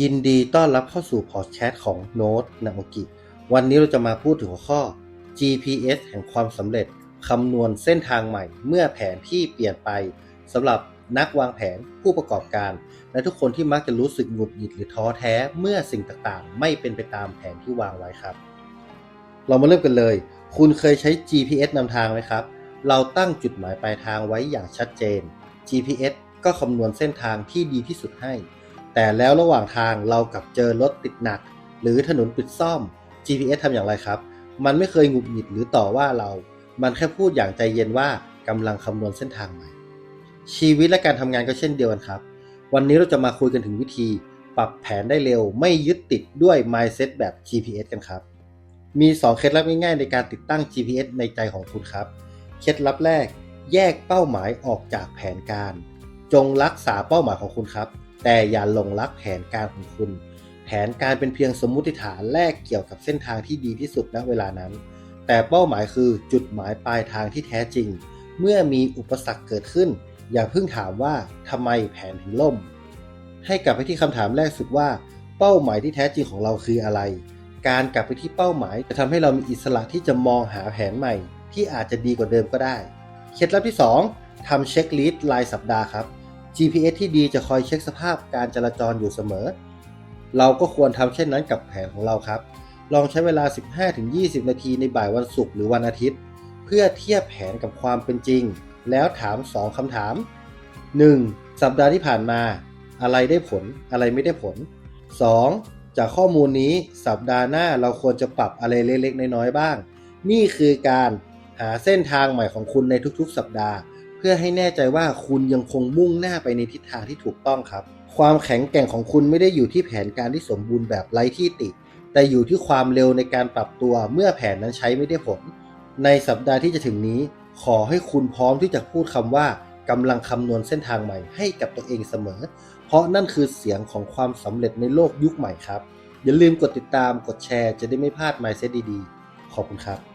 ยินดีต้อนรับเข้าสู่พอดแคสต์ของโน้ตนาโอกิวันนี้เราจะมาพูดถึงหัวข้อ GPS แห่งความสำเร็จคำนวณเส้นทางใหม่ เมื่อแผนที่เปลี่ยนไปสำหรับนักวางแผนผู้ประกอบการ และทุกคนที่มักจะรู้สึกหงุดหงิดหรือท้อแท้เมื่อสิ่งต่างๆ ไม่เป็นไปตามแผนที่วางไว้ครับ เรามาเริ่มกันเลย คุณเคยใช้ GPS นำทางไหมครับ เราตั้งจุดหมายปลายทางไว้อย่างชัดเจน GPS ก็คำนวณเส้นทางที่ดีที่สุดให้ แต่แล้วระหว่างทางเรากลับเจอรถติดหนัก หรือถนนปิดซ่อม GPS ทำอย่างไรครับ มันไม่เคยหงุดหงิดหรือต่อว่าเรา มันแค่พูดอย่างใจเย็นว่ากำลังคำนวณเส้นทางใหม่ ชีวิตและการทำงานก็เช่นเดียวกันครับ วันนี้เราจะมาคุยกันถึงวิธี ปรับแผนได้เร็ว ไม่ยึดติดด้วย mindset แบบ GPS กันครับ มี 2 เคล็ดลับง่ายๆในการติดตั้ง GPS ในใจของคุณครับ เคล็ดลับแรก แยกเป้าหมายออกจากแผนการ จงรักษาเป้าหมายของคุณครับ แต่อย่าหลงรักแผนการของคุณ แผนการเป็นเพียงสมมุติฐานแรกเกี่ยวกับเส้นทางที่ดีที่สุดณเวลานั้น แต่เป้าหมายคือจุดหมายปลายทางที่แท้จริง เมื่อมีอุปสรรคเกิดขึ้น อย่าเพิ่งถามว่าทำไมแผนถึงล่ม ให้กลับไปที่คำถามแรกสุดว่า เป้าหมายที่แท้จริงของเราคืออะไร การกลับไปที่เป้าหมายจะทำให้เรามีอิสระที่จะมองหาแผนใหม่ ที่อาจจะดีกว่าเดิมก็ได้ เคล็ดลับที่ 2ทำเช็คลิสต์รายสัปดาห์ครับ GPS ที่ดีจะคอยเช็คสภาพการจราจรอยู่เสมอ เราก็ควรทำเช่นนั้นกับแผนของเราครับ ลองใช้เวลา 15-20 นาทีในบ่ายวันศุกร์หรือวันอาทิตย์ เพื่อเทียบแผนกับความเป็นจริง แล้วถาม 2คำถาม 1. สัปดาห์ที่ผ่านมา อะไรได้ผลอะไรไม่ได้ผล 2. จากข้อมูลนี้สัปดาห์หน้าเราควรจะปรับอะไรเล็กๆ น้อยๆ บ้าง นี่คือการหาเส้นทางใหม่ของคุณในทุกๆ สัปดาห์ พื่อให้แน่ใจว่าคุณยังคงมุ่งหน้าไปในทิศทางที่ถูกต้องครับ ความแข็งแกร่งของคุณไม่ได้อยู่ที่แผนการที่สมบูรณ์แบบไร้ที่ติ แต่อยู่ที่ความเร็วในการปรับตัวเมื่อแผนนั้นใช้ไม่ได้ผล ในสัปดาห์ที่จะถึงนี้ ขอให้คุณพร้อมที่จะพูดคำว่ากำลังคำนวณเส้นทางใหม่ให้กับตัวเองเสมอ เพราะนั่นคือเสียงของความสำเร็จในโลกยุคใหม่ครับ อย่าลืมกดติดตามกดแชร์จะได้ไม่พลาด Mindset ดีๆ ขอบคุณครับ